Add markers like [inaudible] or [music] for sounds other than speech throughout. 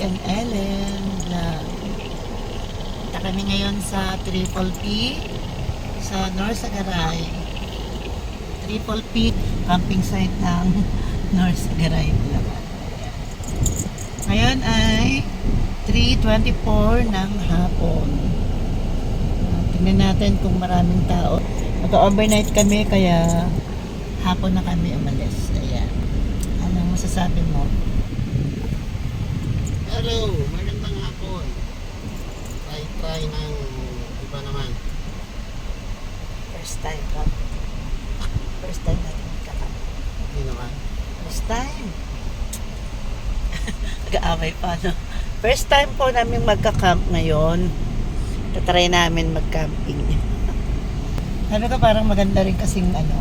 and Ellen. Punta kami ngayon sa Triple P sa North Sagaray. Triple P camping site ng [laughs] North Sagaray. Ngayon ay 3.24 ng hapon. Tingnan natin kung maraming tao. Mag-overnight kami kaya hapon na kami umalis. Ayan. Anong masasabi mo? Hello, magandang hapon. Try try ng iba naman. First time ka. First time natin magkakam. Hindi naman. First time. [laughs] Nag-aaway pa, no? First time po namin magka-camp ngayon. Tatry namin mag-camping. [laughs] Sabi ko parang maganda rin kasing ano.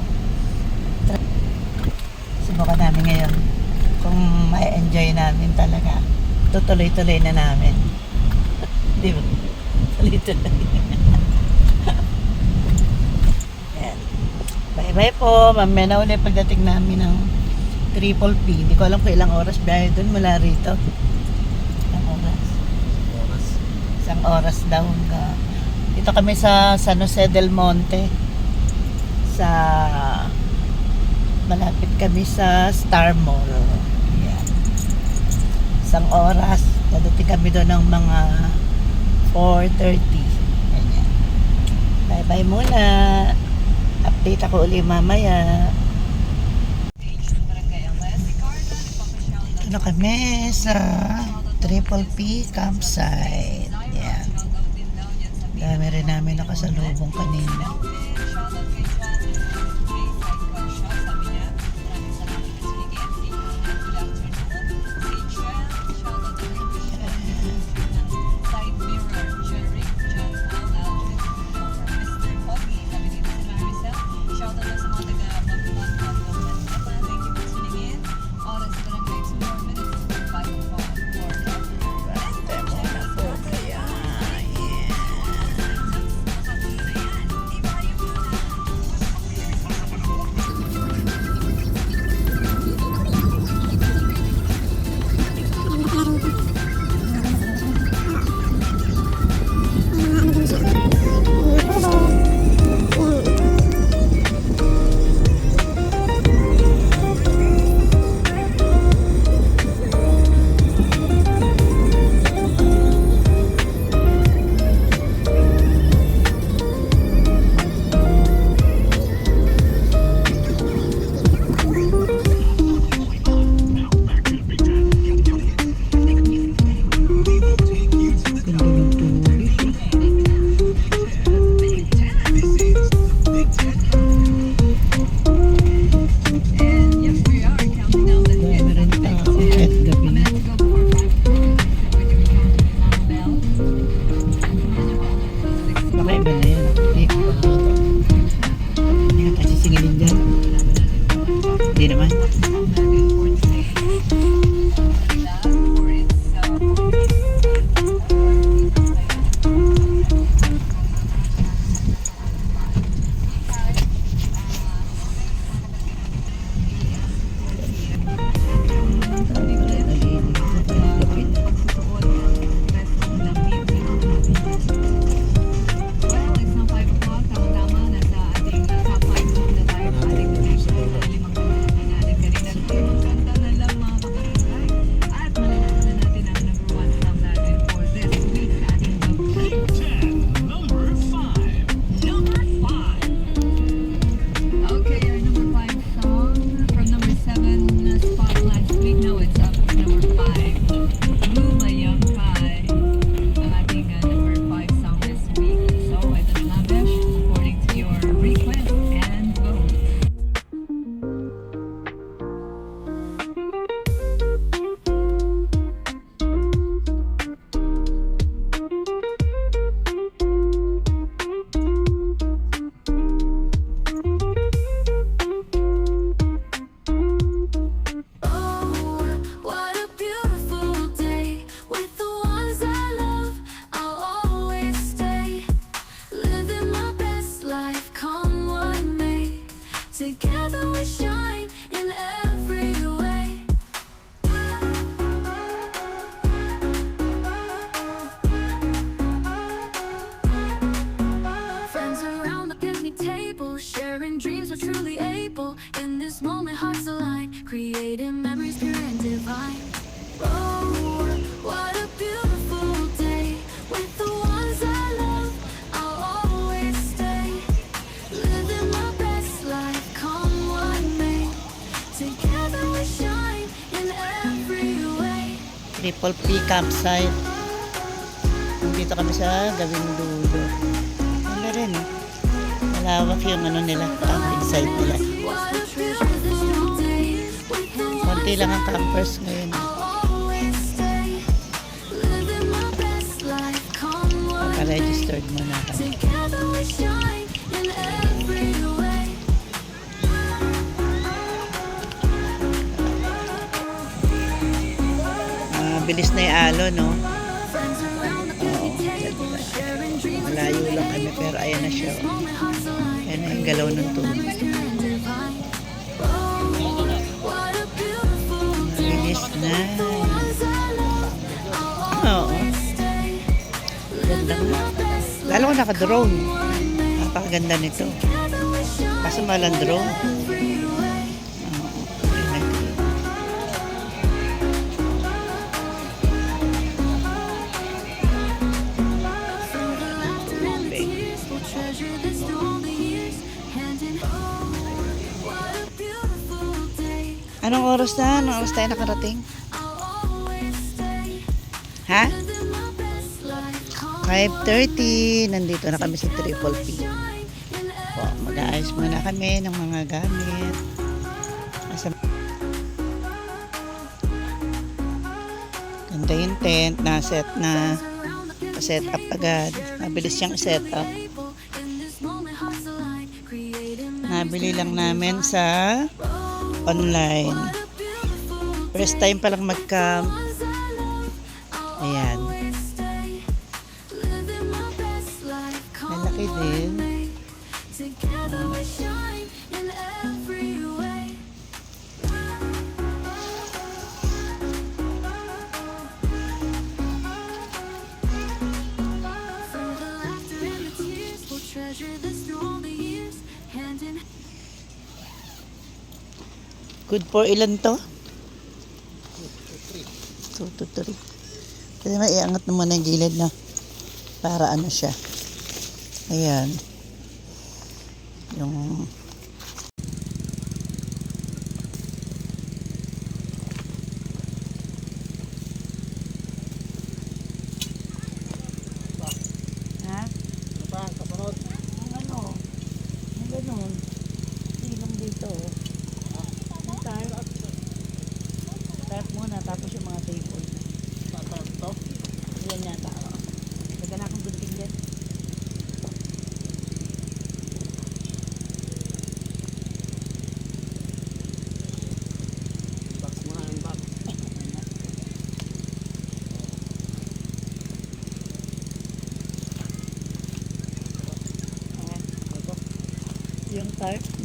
Subukan namin ngayon. Kung ma-enjoy namin talaga. Tutuloy-tuloy na namin. [laughs] Di ba? Tuloy-tuloy. [laughs] Bye-bye po. Mamaya na ulit pagdating namin ng Triple P. Hindi ko alam kung ilang oras biyahe doon mula rito. Ilang oras? Oras. Isang oras daw. Hangga. Dito kami sa San Jose del Monte. Sa malapit kami sa Star Mall. Isang oras. Dadating kami doon ng mga 4.30. Ganyan. Bye-bye muna. Update ako uli mamaya. Ano kami sa Triple P campsite. Yan. Dami rin namin nakasalubong kanina. Hearts align, creating memories pure and divine. Oh, what a beautiful day with the ones I love. I'll always stay, living my best life, come what may. Together we shine in every way. Triple P campsite. Nandito kami sa gawing dulo. Ano rin eh. Malawak yung ano nila, camping site nila. Konti lang ang campers ngayon. Pagka-registered mo na kami. Ah, bilis na yung alo, no? Dreams. Malayo lang kami, pero ayan na siya. Ayan na yung galaw ng tubig. I'll Oo. Ganda best Lalo ko naka-drone. Napakaganda nito. Kaso malang drone. every way. Anong oras na? Anong oras tayo nakarating? Ha? living my best life. Come 5.30. Nandito na kami sa Triple P. Po, mag-aayos muna kami ng mga gamit. Asa Ganda yung tent. Na-set na. set up agad. Mabilis siyang set up. Nabili lang namin sa online. First time pa lang mag-camp. Good for ilan to? 2 to 3. Kasi may iangat naman ang gilid na para ano siya. Ayan. Yung Ha? Ano pa? Kasunod. Ang ano? Ang ganun. Silong dito. Ang tayo. Tap muna, tapos yung mga table. Tatap to. Yan yata. Lagyan na akong gunting din. Box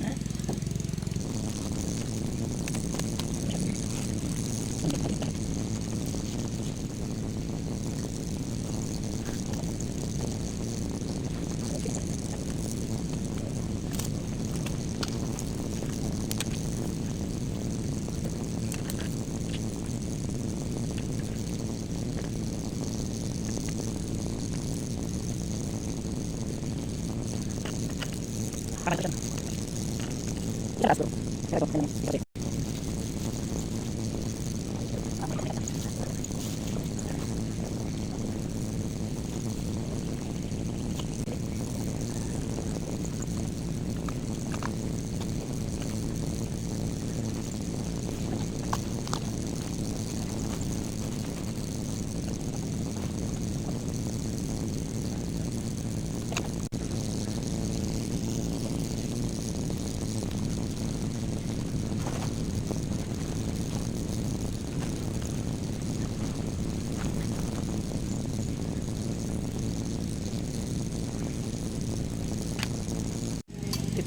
na yung box. Ayan. Yung tarp na. Hindi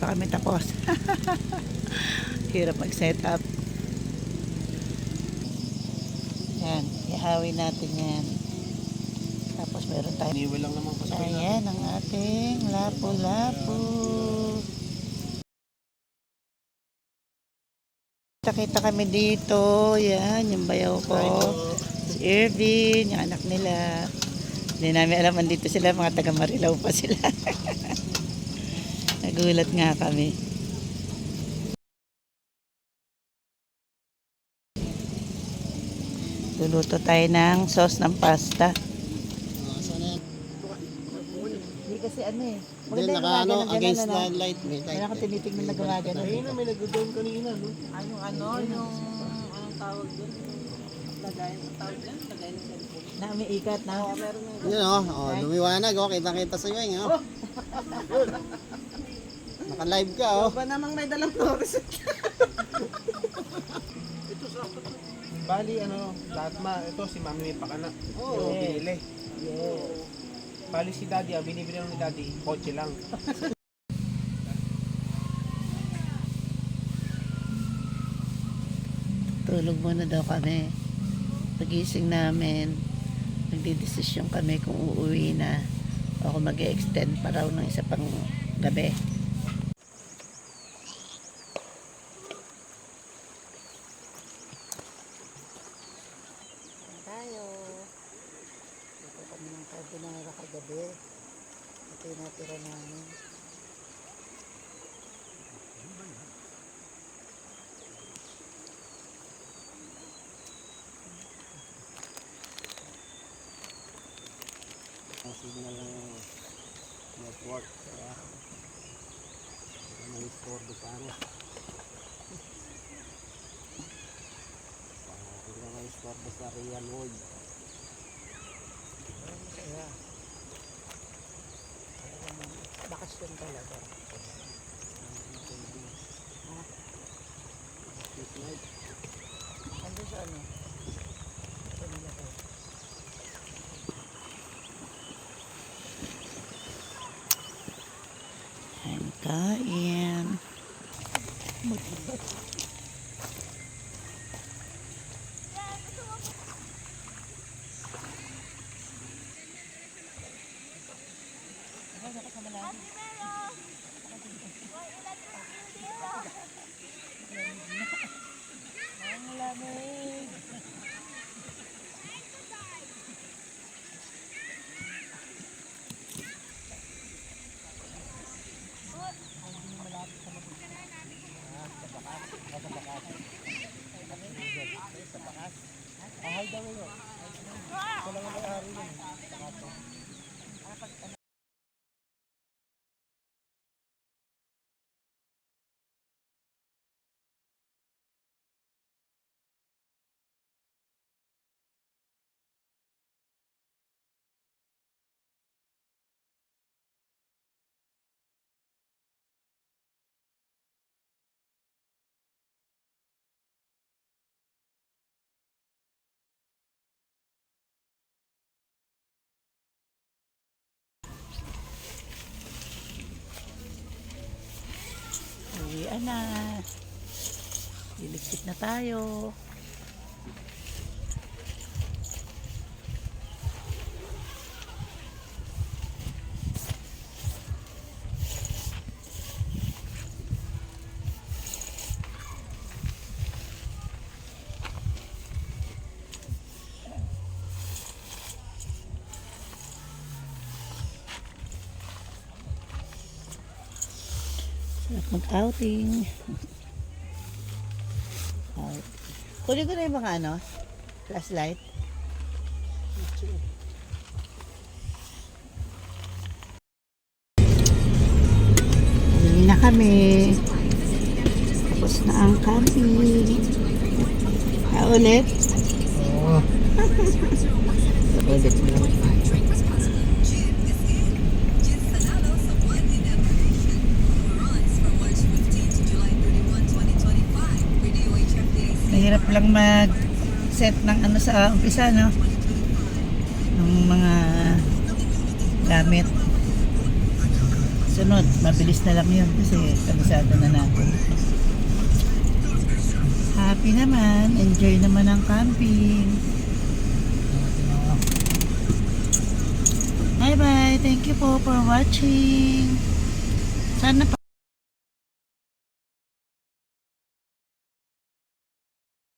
pa kami tapos. [laughs] Hirap mag-set up. Yan, ihawin natin yan. Tapos meron tayo. Iniwi lang naman natin. Ayan ang ating lapu-lapu. Kita-kita kami dito. Yan, yung bayaw ko. Si Irvin, yung anak nila. Hindi namin alam, andito sila, mga taga Marilao pa sila. [laughs] Nagulat nga kami. Luluto tayo ng sauce ng pasta. Oh. Hindi kasi ano eh. Hindi, naka ano, against the light. May light. Kaya ako tinitingnan na gumagano. Ayun na, may nag-down kanina, no? Yung ano, yung anong tawag doon? Lagay, ang tawag doon? Lagay ng cellphone. Na umiikat na? Oo, meron na. Yun, oh. oh lumiwanag, oh. Kita-kita sa iyo, eh, oh. [laughs] Naka-live ka, oh. Ba namang may dalang flores? Bali, ano, lahat ma, ito si Mami may pakana. Oo. Yeah. binili. Yes. Bali si Daddy, ang binibili lang ni Daddy, kotse lang. [laughs] Tulog muna daw kami. Pagising namin, nagdidesisyon kami kung uuwi na o kung mag extend pa raw ng isa pang gabi. tayo. Dito kami ng carbonara kagabi. Natira namin. Signal ng network. Kaya, may store di sana. Hindi may store sa real world. Kaya, bakasyon talaga. Ando sa ano? Kain kain. Na. Liligpit na tayo. Mag-outing. Out. Kunin ko na yung mga ano, flashlight. Uwi na kami. Tapos na ang camping. Ah, ulit? Oo. [laughs] Ulit na lang. Mahirap lang mag set ng ano sa umpisa, no? Ng mga gamit. Sunod, mabilis na lang yun kasi kabisado na natin. Happy naman, enjoy naman ang camping. Bye bye, thank you po for watching. Sana pa